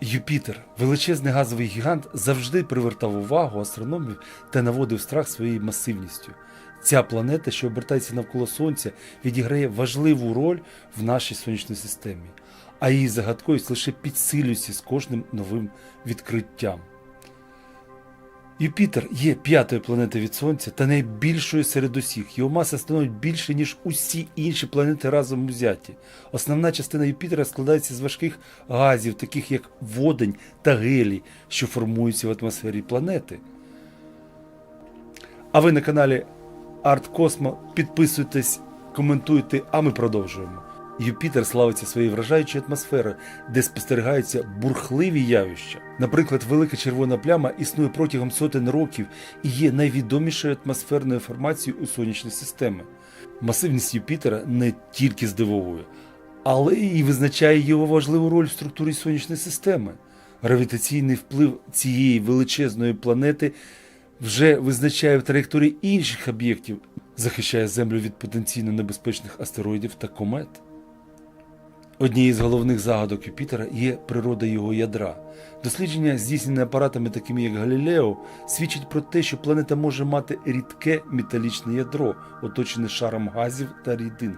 Юпітер, величезний газовий гігант, завжди привертав увагу астрономів та наводив страх своєю масивністю. Ця планета, що обертається навколо Сонця, відіграє важливу роль в нашій сонячній системі, а її загадковість лише підсилюється з кожним новим відкриттям. Юпітер є п'ятою планетою від Сонця та найбільшою серед усіх. Його маса становить більше, ніж усі інші планети разом узяті. Основна частина Юпітера складається з важких газів, таких як водень та гелій, що формуються в атмосфері планети. А ви на каналі Арт Космо. Підписуйтесь, коментуйте, а ми продовжуємо. Юпітер славиться своєю вражаючою атмосферою, де спостерігаються бурхливі явища. Наприклад, велика червона пляма існує протягом сотень років і є найвідомішою атмосферною формацією у сонячній системі. Масивність Юпітера не тільки здивовує, але і визначає його важливу роль в структурі сонячної системи. Гравітаційний вплив цієї величезної планети вже визначає в траєкторії інших об'єктів, захищає Землю від потенційно небезпечних астероїдів та комет. Однією з головних загадок Юпітера є природа його ядра. Дослідження, здійснені апаратами, такими як Галілео, свідчить про те, що планета може мати рідке металічне ядро, оточене шаром газів та рідин.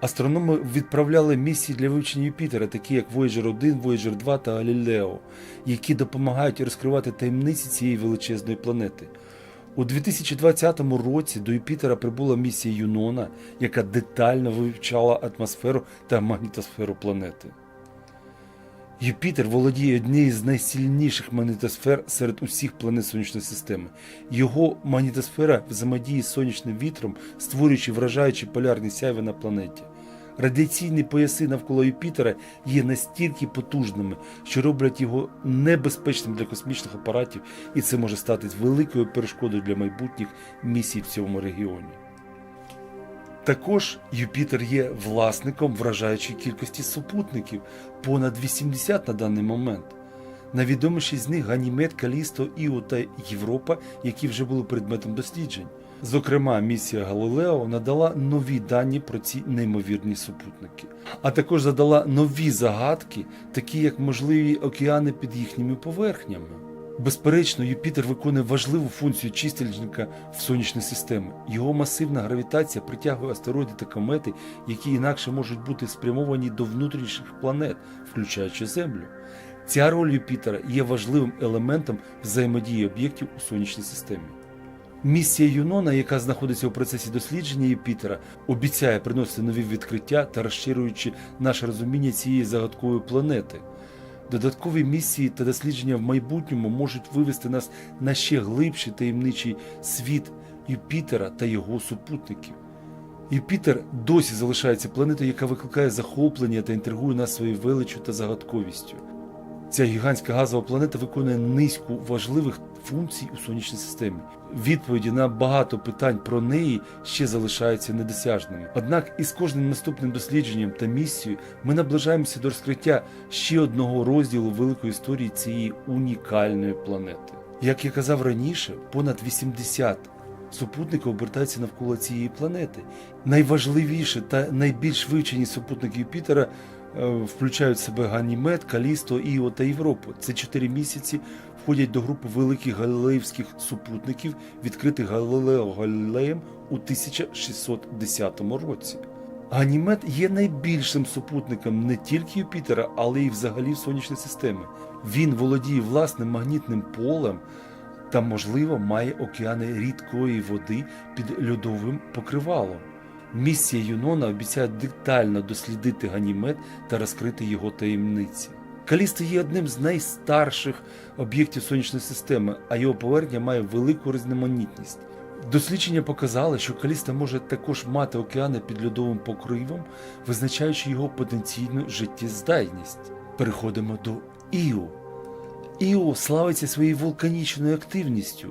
Астрономи відправляли місії для вивчення Юпітера, такі як Voyager 1, Voyager 2 та Галілео, які допомагають розкривати таємниці цієї величезної планети. У 2020 році до Юпітера прибула місія Юнона, яка детально вивчала атмосферу та магнітосферу планети. Юпітер володіє однією з найсильніших магнітосфер серед усіх планет сонячної системи. Його магнітосфера взаємодіє з сонячним вітром, створюючи вражаючі полярні сяйви на планеті. Радіаційні пояси навколо Юпітера є настільки потужними, що роблять його небезпечним для космічних апаратів, і це може стати великою перешкодою для майбутніх місій в цьому регіоні. Також Юпітер є власником вражаючої кількості супутників понад 80 на даний момент. Найвідоміші з них Ганімед, Калісто, Іо та Європа, які вже були предметом досліджень. Зокрема, місія Галилео надала нові дані про ці неймовірні супутники, а також задала нові загадки, такі як можливі океани під їхніми поверхнями. Безперечно, Юпітер виконує важливу функцію чистильника в сонячній системі. Його масивна гравітація притягує астероїди та комети, які інакше можуть бути спрямовані до внутрішніх планет, включаючи Землю. Ця роль Юпітера є важливим елементом взаємодії об'єктів у сонячній системі. Місія Юнона, яка знаходиться у процесі дослідження Юпітера, обіцяє приносити нові відкриття та розширюючи наше розуміння цієї загадкової планети. Додаткові місії та дослідження в майбутньому можуть вивести нас на ще глибший таємничий світ Юпітера та його супутників. Юпітер досі залишається планетою, яка викликає захоплення та інтригує нас своєю величчю та загадковістю. Ця гігантська газова планета виконує низку важливих функцій у сонячній системі. Відповіді на багато питань про неї ще залишаються недосяжними. Однак із кожним наступним дослідженням та місією ми наближаємося до розкриття ще одного розділу великої історії цієї унікальної планети. Як я казав раніше, понад 80 супутників обертаються навколо цієї планети. Найважливіше та найбільш вивчені супутники Юпітера включають в себе Ганімед, Калісто, Іо та Європу. Це чотири місяці входять до групи великих галилеївських супутників, відкритих Галилео Галілеєм у 1610 році. Ганімед є найбільшим супутником не тільки Юпітера, але й взагалі в сонячній системі. Він володіє власним магнітним полем та, можливо, має океани рідкої води під льодовим покривалом. Місія Юнона обіцяє детально дослідити Ганімед та розкрити його таємниці. Калісто є одним з найстарших об'єктів сонячної системи, а його поверхня має велику різноманітність. Дослідження показали, що Каліста може також мати океани під льодовим покривом, визначаючи його потенційну життєздатність. Переходимо до Іо. Іо славиться своєю вулканічною активністю.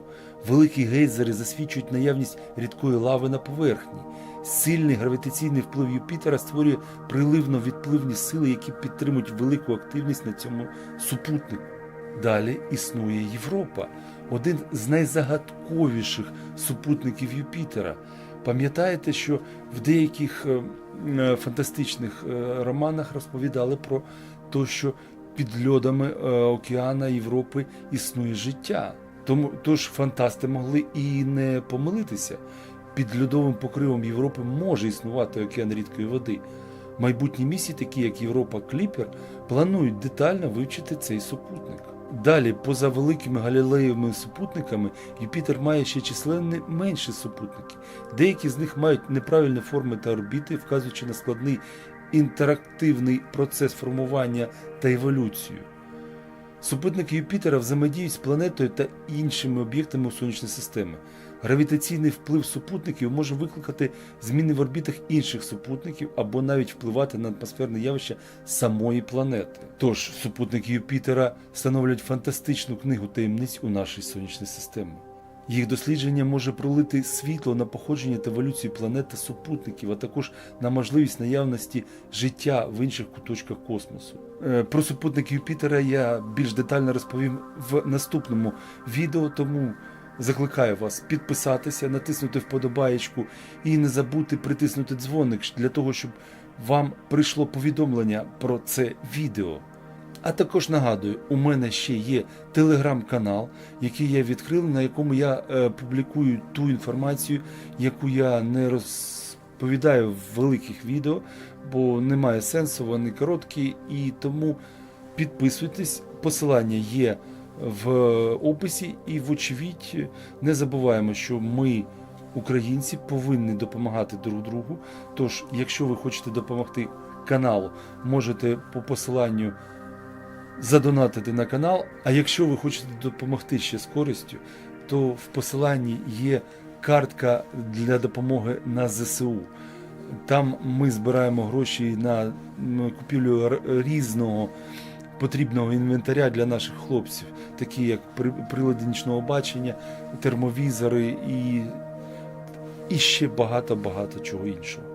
Великі гейзери засвідчують наявність рідкої лави на поверхні. Сильний гравітаційний вплив Юпітера створює приливно-відпливні сили, які підтримують велику активність на цьому супутнику. Далі існує Європа, один з найзагадковіших супутників Юпітера. Пам'ятаєте, що в деяких е, е, фантастичних е, романах розповідали про те, що під льодами океана Європи існує життя. Тому тож фантасти могли і не помилитися. Під льодовим покривом Європи може існувати океан рідкої води. Майбутні місії, такі як Європа Кліпер, планують детально вивчити цей супутник. Далі, поза великими галілеєвими супутниками, Юпітер має ще численні менші супутники. Деякі з них мають неправильні форми та орбіти, вказуючи на складний інтерактивний процес формування та еволюцію. Супутники Юпітера взаємодіють з планетою та іншими об'єктами сонячної системи. Гравітаційний вплив супутників може викликати зміни в орбітах інших супутників або навіть впливати на атмосферне явище самої планети. Тож супутники Юпітера становлять фантастичну книгу таємниць у нашій сонячній системі. Їх дослідження може пролити світло на походження та еволюцію планет та супутників, а також на можливість наявності життя в інших куточках космосу. Е, Про супутники Юпітера я більш детально розповім в наступному відео, тому закликаю вас підписатися, натиснути вподобаєчку і не забути притиснути дзвоник для того, щоб вам прийшло повідомлення про це відео. А також нагадую, у мене ще є телеграм-канал, який я відкрив, на якому я е, публікую ту інформацію, яку я не розповідаю в великих відео, бо немає сенсу, вони короткі, і тому підписуйтесь. Посилання є в описі, і вочевидь не забуваємо, що ми, українці, повинні допомагати друг другу. Тож, якщо ви хочете допомогти каналу, можете по посиланню задонатити на канал. А якщо ви хочете допомогти ще з користю, то в посиланні є картка для допомоги на ЗСУ. Там ми збираємо гроші на купівлю різного потрібного інвентаря для наших хлопців, такі як прилади нічного бачення, термовізори і, і ще багато-багато чого іншого.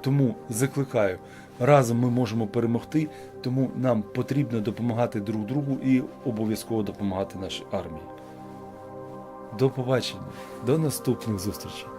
Тому закликаю, разом ми можемо перемогти, тому нам потрібно допомагати друг другу і обов'язково допомагати нашій армії. До побачення, до наступних зустрічей.